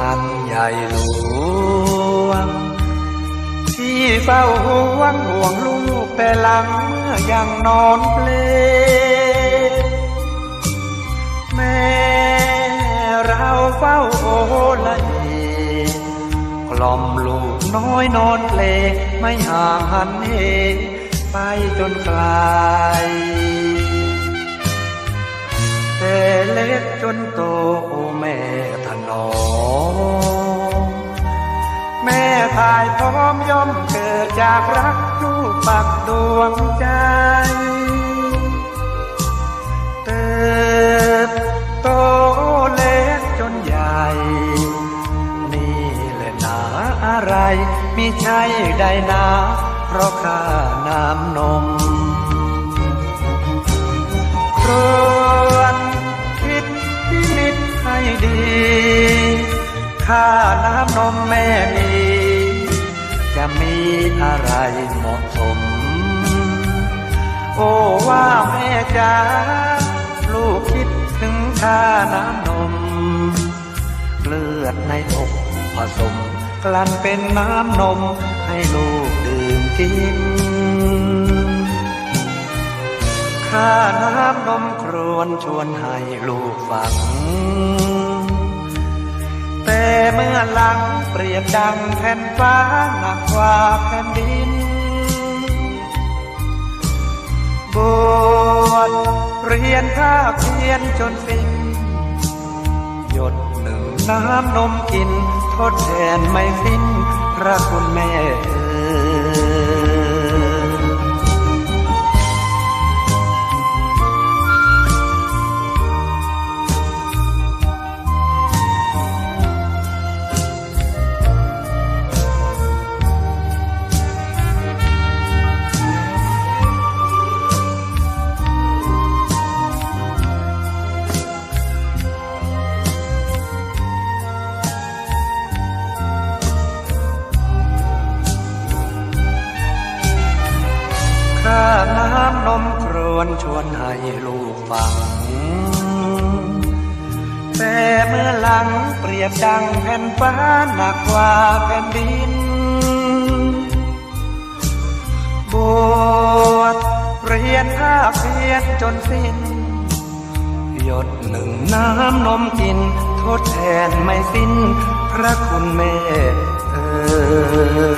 อันใหญ่หลวง ที่เฝ้าห่วงห่วงลูกแต่หลังเมื่อยังนอนเปลแม่เราเฝ้าโอละเอกล่อมลูกน้อยนอนเลไม่ห่างหันเหไปจนไกลแต่เล็กจนโตายพร้อมย่อมเกิดจากรักลูกปักดวงใจ เติบโตเล็กจนใหญ่ นี่แหละหนาอะไรมิใช่ได้นาเพราะข้าน้ำนมครวนคิดพินิจให้ดีค่าน้ำนมแม่นี้ จะมีอะไรเหมาะสม โอ้ว่าแม่จ๋าลูกคิดถึงค่าน้ำนม เลือดในอกผสม กลั่นเป็นน้ำนมให้ลูกดื่มกินข้าน้ำนมครวนชวนให้ลูกฟัง เมื่อหลังเปรียบดังแผ่นฟ้าหนักกว่าแผ่นดิน บวชเรียนภาคเพียนจนสิ้นหยดหนึ่งน้ำนมกิน ทดแทนไม่สิ้นพระคุณแม่ น้ำนมครวนชวนให้ลูกฟัง แต่เมื่อหลังเปรียบดังแผ่นฟ้าหนักกว่าแผ่นดินบวชเรียนภาคเพียนจนสิ้น หยดหนึ่งน้ำนมกิน ทดแทนไม่สิ้น พระคุณแม่เอ่ย